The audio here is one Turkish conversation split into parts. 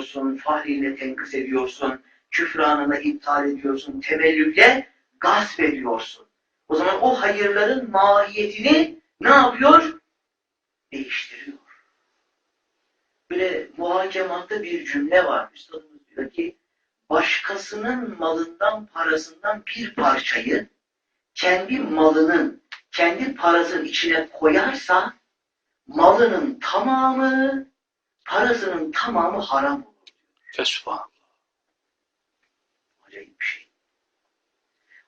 ediyorsun, fahriyle tenkıs ediyorsun, küfranını iptal ediyorsun, temellükle gasp ediyorsun. O zaman o hayırların mahiyetini ne yapıyor? Değiştiriyor. Böyle muhakematta bir cümle var. Üstadımız diyor ki, başkasının malından, parasından bir parçayı kendi malının, kendi parasının içine koyarsa malının tamamı, parasının tamamı haram olur. Fesubhanallah. Acayip bir şey.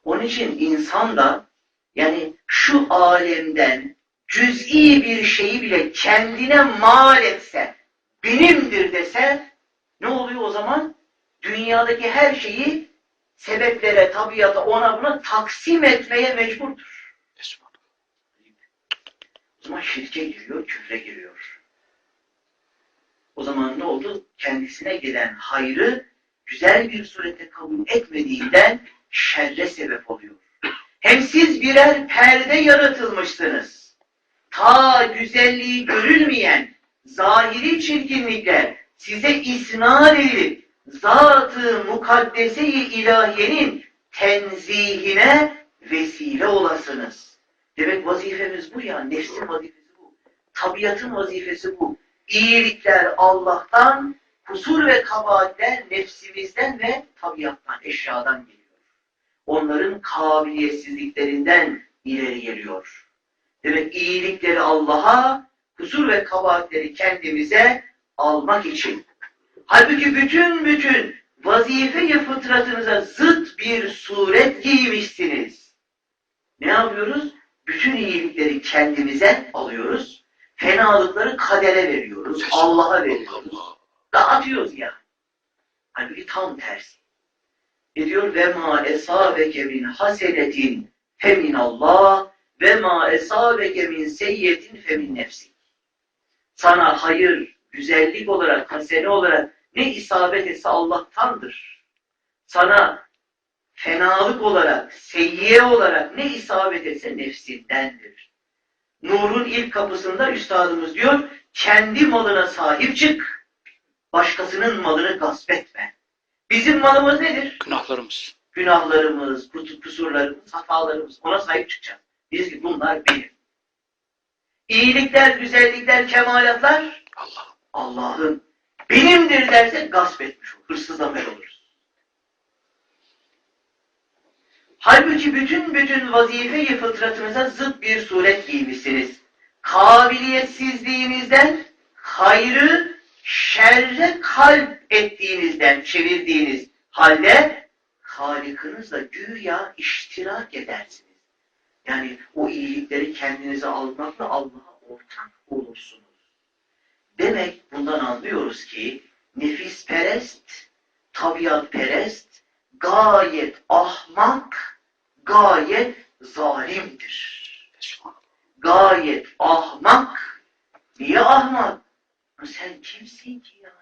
Onun için insan da yani şu alemden cüz'i bir şeyi bile kendine mal etse, benimdir dese ne oluyor o zaman? Dünyadaki her şeyi sebeplere, tabiata, ona buna taksim etmeye mecburdur. O zaman şirke giriyor, küfre giriyor. O zaman ne oldu? Kendisine gelen hayrı güzel bir surette kabul etmediğinden şerre sebep oluyor. Hem siz birer perde yaratılmışsınız. Ta güzelliği görülmeyen zahiri çirkinlikler size isnat edilip zat-ı mukaddese-i ilahiyenin tenzihine vesile olasınız. Demek vazifemiz bu ya. Nefsin vazifesi bu. Tabiatın vazifesi bu. İyilikler Allah'tan, kusur ve kabahatler nefsimizden ve tabiattan, eşyadan geliyor. Onların kabiliyetsizliklerinden ileri geliyor. Demek iyilikleri Allah'a, kusur ve kabahatleri kendimize almak için. Halbuki bütün bütün vazife-i fıtratınıza zıt bir suret giymişsiniz. Ne yapıyoruz? Bütün iyilikleri kendimize alıyoruz. Fenalıkları kadere veriyoruz. Allah'a veriyoruz. Dağıtıyoruz yani. Halbuki tam tersi. Ne diyor? Ve ma esabeke min hasenetin femin Allah ve ma esabeke min seyyetin femin nefsi. Sana hayır, güzellik olarak, hasene olarak ne isabet etse Allah'tandır. Sana fenalık olarak, seyyiye olarak ne isabet etse nefsindendir. Nur'un ilk kapısında üstadımız diyor, kendi malına sahip çık, başkasının malını gasp etme. Bizim malımız nedir? Günahlarımız. Günahlarımız, kus- kusurlarımız, hatalarımız. Ona sahip çıkacağız. Biz ki bunlar benim. İyilikler, güzellikler, kemalatlar Allah. Allah'ın. Benimdir derse gasp etmiş olur. Hırsızlamış oluruz. Halbuki bütün bütün vazife-i fıtratınıza zıt bir suret giymişsiniz. Kabiliyetsizliğinizden hayrı şerre kalp ettiğinizden çevirdiğiniz halde Halik'ınızla güya iştirak edersiniz. Yani o iyilikleri kendinize almakla Allah'a ortak olursunuz. Demek bundan anlıyoruz ki nefis perest, tabiat perest, gayet ahmak, gayet zalimdir. Gayet ahmak. Niye ahmak? Sen kimsin ki yani?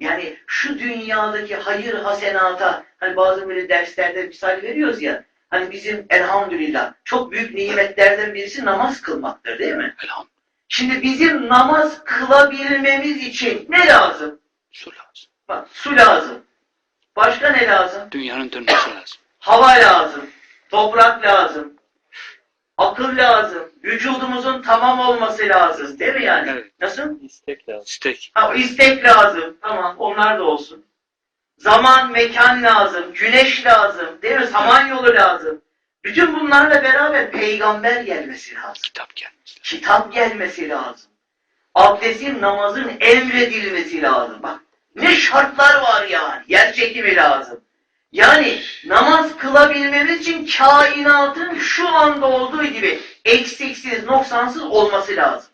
Yani şu dünyadaki hayır hasenata, hani bazı böyle derslerde misal veriyoruz ya, hani bizim elhamdülillah çok büyük nimetlerden birisi namaz kılmaktır değil mi? Elhamdülillah. Şimdi bizim namaz kılabilmemiz için ne lazım? Su lazım. Bak su lazım. Başka ne lazım? Dünyanın dönmesi lazım. Hava lazım. Toprak lazım. Akıl lazım. Vücudumuzun tamam olması lazım. Değil mi yani? Evet. Nasıl? İstek lazım. İstek. Ha, istek lazım. Tamam onlar da olsun. Zaman, mekan lazım. Güneş lazım. Değil mi? Samanyolu lazım. Bütün bunlarla beraber peygamber gelmesi lazım. Kitap gelmesi. kitap gelmesi lazım. Abdestin, namazın emredilmesi lazım. Bak ne şartlar var yani. Yer çekimi lazım. Yani namaz kılabilmemiz için kainatın şu anda olduğu gibi eksiksiz, noksansız olması lazım.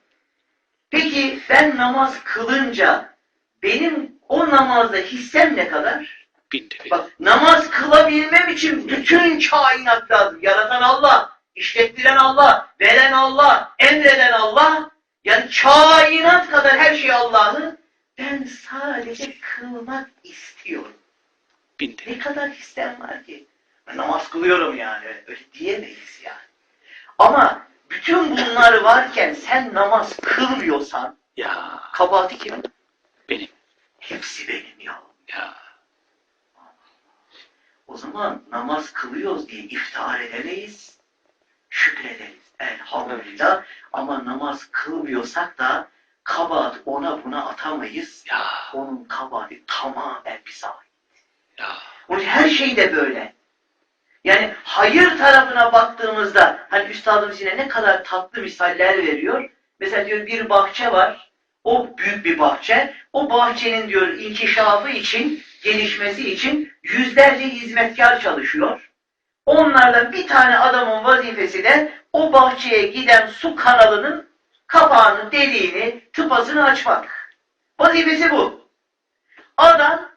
Peki ben namaz kılınca benim o namazda hissem ne kadar? Binde bir. Bak namaz kılabilmem için bütün kainat lazım. Yaratan Allah, işlettiren Allah, veren Allah, emreden Allah. Yani kainat kadar her şey Allah'ın. Ben sadece kılmak istiyorum. Binde Ne kadar istem var ki? Ben namaz kılıyorum yani. Öyle diyemeyiz yani. Ama bütün bunlar varken sen namaz kılmıyorsan Ya kabahati kimin? benim. Hepsi benim ya. Ya. O zaman namaz kılıyoruz diye iftihar edemeyiz. Şükrederiz. Elhamdülillah. Ama namaz kılmıyorsak da kabahat ona buna atamayız. Ya. Onun kabahati tamamen bize. Onun her şey de böyle. Yani hayır tarafına baktığımızda hani üstadımız yine ne kadar tatlı misaller veriyor. Mesela diyor bir bahçe var. O büyük bir bahçe. O bahçenin diyor inkişafı için, gelişmesi için yüzlerce hizmetkar çalışıyor. Onlardan bir tane adamın vazifesi de o bahçeye giden su kanalının kapağını, deliğini, tıpasını açmak. Vazifesi bu. Adam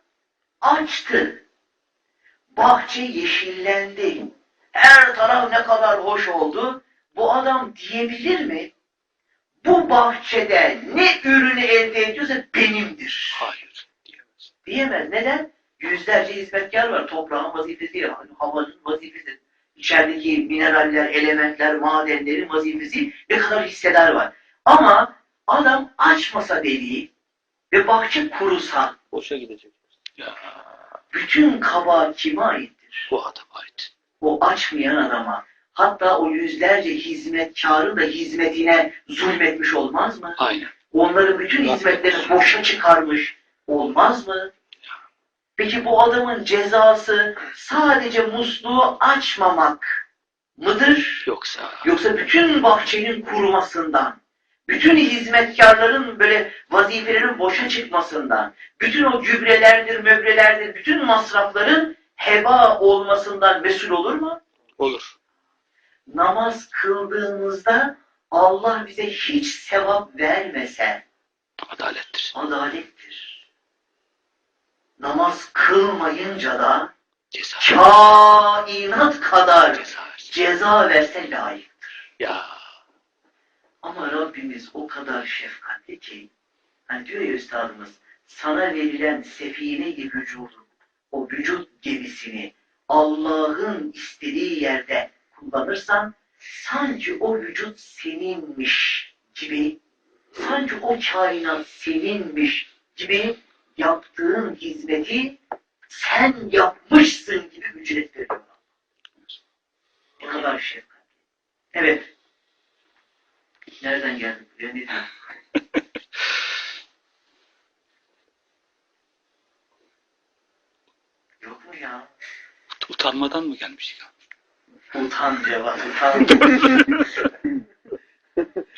açtı. Bahçe yeşillendi. Her taraf ne kadar hoş oldu. Bu adam diyebilir mi? Bu bahçede ne ürünü elde ediyorsa benimdir. Hayır. Diyemez. Diyemez. Neden? Yüzlerce hizmetkar var. Toprağın vazifesi, havanın vazifesi, içerideki mineraller, elementler, madenlerin vazifesi ne kadar hissedar var. Ama adam açmasa deliği ve bahçe kurusa Boşa gidecek. Ya. bütün kabahat kime aittir? Bu adam ait. O açmayan adama hatta o yüzlerce hizmetkarın da hizmetine zulmetmiş olmaz mı? Aynen. Onların bütün hizmetlerini boşa çıkarmış olmaz mı? Peki bu adamın cezası sadece musluğu açmamak mıdır? Yoksa. Yoksa bütün bahçenin kurumasından, bütün hizmetkarların böyle vazifelerinin boşa çıkmasından, bütün o gübrelerdir, möbrelerdir, bütün masrafların heba olmasından mesul olur mu? Olur. Namaz kıldığımızda Allah bize hiç sevap vermese Adalettir. adalettir. Namaz kılmayınca da Ceza. kainat kadar Ceza ceza verse layık. Ya. Ama Rabbimiz o kadar şefkatli ki hani diyor ya üstadımız sana verilen sefine-i vücudun o vücut gemisini Allah'ın istediği yerde kullanırsan sanki o vücut seninmiş gibi sanki o kainat seninmiş gibi yaptığın hizmeti sen yapmışsın gibi ücret veriyor. Ne kadar şefkatli. Evet. Nereden geldik diyorsun? Yok mu ya? Utanmadan mı gelmiştik? Utan cevap, utan.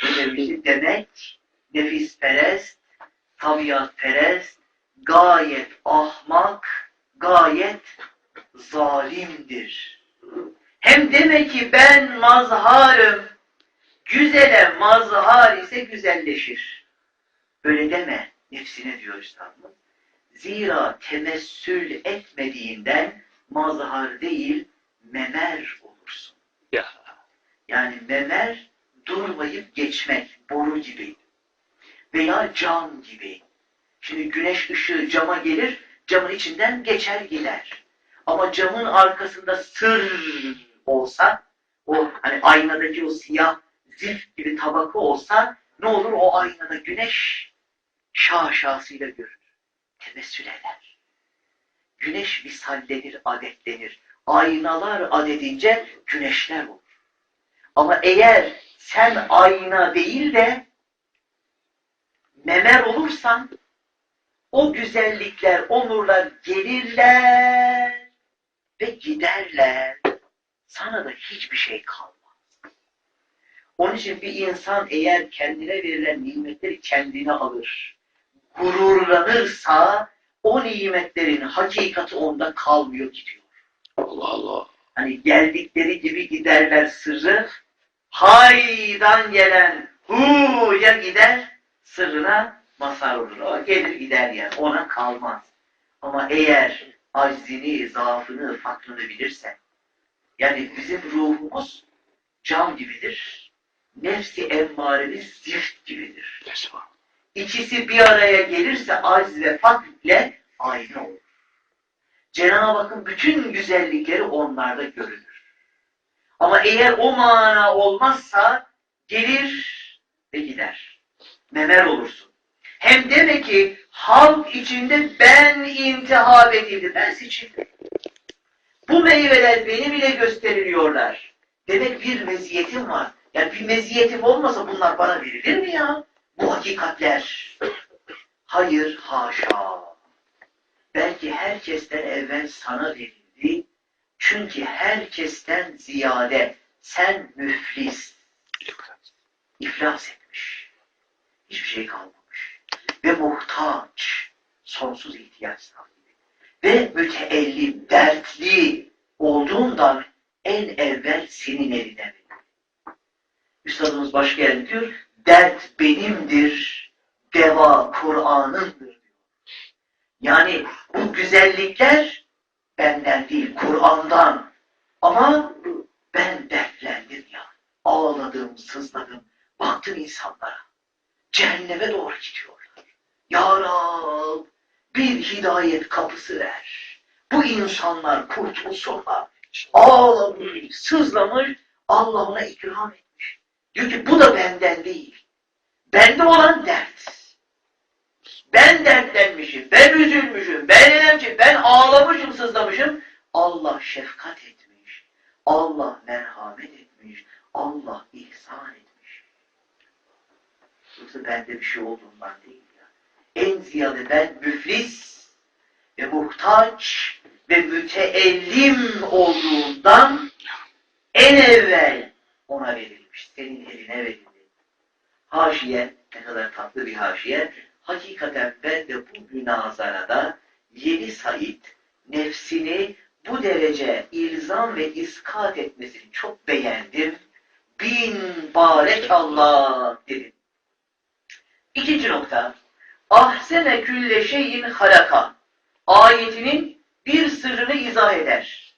ne demiştik? Demek nefisperest, tabiatperest, gayet ahmak, gayet zalimdir. Hem demek ki ben mazharım, güzele mazhar ise güzelleşir. Öyle deme nefsine diyor üstadımız. Zira temessül etmediğinden mazhar değil memer olursun. Ya. Yani memer durmayıp geçmek, boru gibi. Veya cam gibi. Şimdi güneş ışığı cama gelir, camın içinden geçer gider. Ama camın arkasında sır olsa, o hani aynadaki o siyah zift gibi tabaka olsa ne olur o aynada güneş şaşasıyla görünür. Temessül eder. Güneş misallenir, adetlenir. Aynalar adedince güneşler olur. Ama eğer sen ayna değil de memer olursan o güzellikler, o nurlar gelirler ve giderler. Sana da hiçbir şey kalmaz. Onun için bir insan eğer kendine verilen nimetleri kendine alır, gururlanırsa o nimetlerin hakikati onda kalmıyor gidiyor. Allah Allah. Hani geldikleri gibi giderler sırrı. Haydan gelen hu'ya gider sırrına mazhar olur. O gelir gider yani ona kalmaz. Ama eğer aczini, zaafını, fakrını bilirse yani bizim ruhumuz cam gibidir. Nefsi emmaremiz zift gibidir. İkisi bir araya gelirse aciz ve fakr ile aynı olur. Cenab-ı Hakk'ın bütün güzellikleri onlarda görülür. Ama eğer o mana olmazsa gelir ve gider. Memer olursun. Hem demek ki halk içinde ben intihap edildim. Ben seçildim. Bu meyveler beni bile gösteriliyorlar. Demek bir meziyetim var. Yani bir meziyetim olmasa bunlar bana verilir mi ya? Bu hakikatler. Hayır, haşa. Belki herkesten evvel sana verildi. Çünkü herkesten ziyade sen müflis, iflas etmiş. Hiçbir şey kalmamış. Ve muhtaç, sonsuz ihtiyaç sahibi. Ve müteellim, dertli olduğundan en evvel senin eline. Üstadımız başka yerde diyor, dert benimdir, deva Kur'an'ındır. Yani bu güzellikler benden değil, Kur'an'dan. Ama ben dertlendim ya. Ağladım, sızladım. Baktım insanlara. Cehenneme doğru gidiyorlar. Ya Rab, bir hidayet kapısı ver. Bu insanlar kurtulsunlar. Ağlamış, sızlamış. Allah ona ikram etmiş. Diyor ki bu da benden değil. Bende olan dert. Ben dertlenmişim, ben üzülmüşüm, ben elemmişim, ben ağlamışım, sızlamışım. Allah şefkat etmiş. Allah merhamet etmiş. Allah ihsan etmiş. Yoksa bende bir şey olduğundan değil ya. En ziyade ben müflis ve muhtaç ve müteellim olduğundan en evvel ona verilmiş. Senin eline verildi. Haşiye, ne kadar tatlı bir haşiye. Hakikaten ben de bu münazarada Yeni Said nefsini bu derece ilzam ve iskat etmesini çok beğendim. Bin barek Allah dedim. İkinci nokta. Ahsene külle şeyin halaka. Ayetinin bir sırrını izah eder.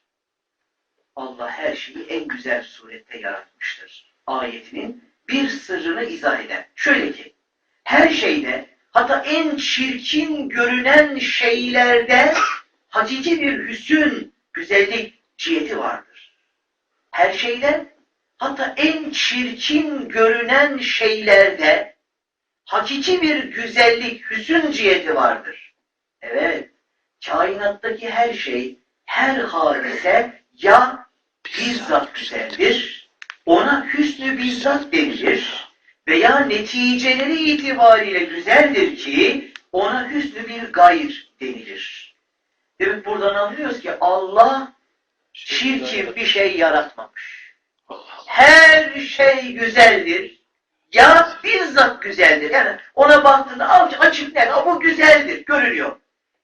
Allah her şeyi en güzel surette yaratmıştır. Ayetinin bir sırrını izah eder. Şöyle ki, her şeyde, hatta en çirkin görünen şeylerde hakiki bir hüsün, güzellik ciheti vardır. Her şeyde, hatta en çirkin görünen şeylerde hakiki bir güzellik, hüsün ciheti vardır. Evet, kainattaki her şey, her hadise ya bizzat güzeldir, ona hüsnü bizzat denilir veya neticeleri itibariyle güzeldir ki ona hüsnü bir gayr denilir. Demek buradan anlıyoruz ki Allah çirkin bir şey yaratmamış. Her şey güzeldir. Ya bizzat güzeldir. Yani ona baktığında açık net, ama güzeldir, görünüyor.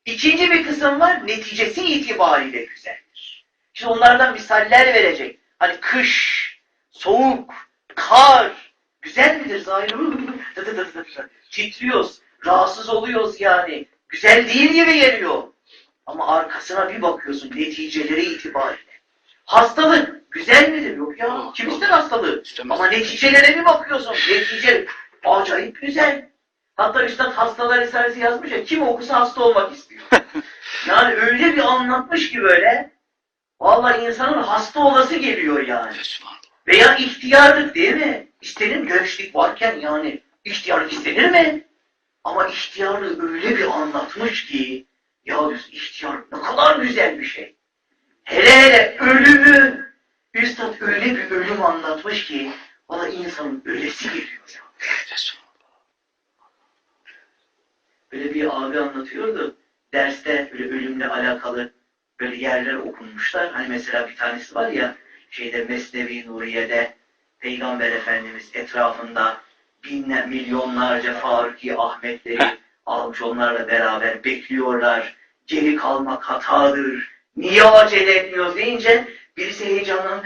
İkinci bir kısım var, neticesi itibariyle güzeldir. Şimdi onlardan misaller verecek. Hani kış, soğuk, kar, güzel midir zahir? Titriyoruz, rahatsız oluyoruz yani. Güzel değil gibi geliyor. Ama arkasına bir bakıyorsun neticeleri itibariyle. Hastalık güzel midir? Yok ya. Kim ister hastalığı? İstemez. Ama neticelere bir bakıyorsun. Netice acayip güzel. Hatta Üstad hastalar risalesi yazmış ya kim okusa hasta olmak istiyor. yani öyle bir anlatmış ki böyle vallahi insanın hasta olası geliyor yani. Veya ihtiyarlık değil mi? İstenir gençlik varken yani ihtiyarlık istenir mi? Ama ihtiyarlığı öyle bir anlatmış ki ya ihtiyarlık ne kadar güzel bir şey. Hele hele ölümü Üstad öyle bir ölüm anlatmış ki valla insanın ölesi geliyor ya. Böyle bir abi anlatıyordu. Derste böyle ölümle alakalı böyle yerler okunmuşlar. Hani mesela bir tanesi var ya şeyde Mesnevi Nuriye'de Peygamber Efendimiz etrafında binler, milyonlarca Faruki Ahmetleri almış onlarla beraber bekliyorlar. Geri kalmak hatadır. Niye acele etmiyoruz deyince birisi heyecanlan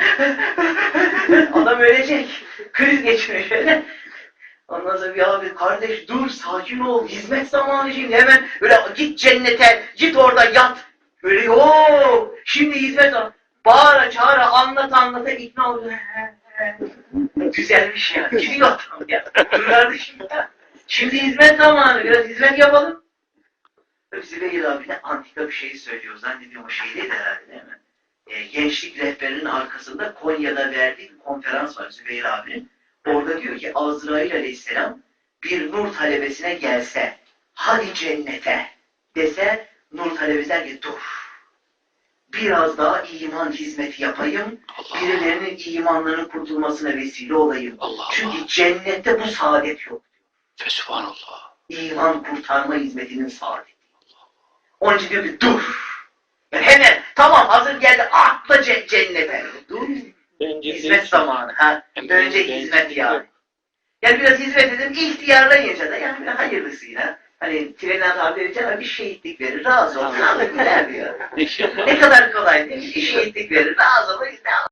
adam ölecek. Kriz geçiriyor şöyle. Ondan sonra bir abi kardeş dur sakin ol hizmet zamanı şimdi hemen öyle git cennete git orada yat. Öyle yok. Şimdi hizmet zamanı. Bağıra çağıra anlat anlata ikna oluyor. Güzelmiş ya. Gidiyor adam ya. Dur kardeşim ya. Şimdi hizmet zamanı biraz hizmet yapalım. Zübeyir abi de antika bir şey söylüyor. Zannediyorum o şey değil herhalde değil mi? E, gençlik rehberinin arkasında Konya'da verdiği bir konferans var Zübeyir abinin. Orada diyor ki Azrail aleyhisselam bir nur talebesine gelse hadi cennete dese Nur Talebi der ki dur. Biraz daha iman hizmeti yapayım. Allah. Birilerinin imanlarının kurtulmasına vesile olayım. Allah Çünkü Allah. cennette bu saadet yok. Fesubhanallah. İman kurtarma hizmetinin saadeti. Onun için diyor ki dur. Yani hemen tamam hazır geldi atla ce- cennete. Dur. Bence Hizmet zamanı. Ha. Önce bence- hizmet yani. Yani biraz hizmet edin, ihtiyarlayınca da yani böyle hayırlısıyla. Hani trenen tabiri caizse bir şehitlik verir, razı gider diyor. İnşallah. Ne kadar kolay değil mi? Bir şehitlik verir, razı gider.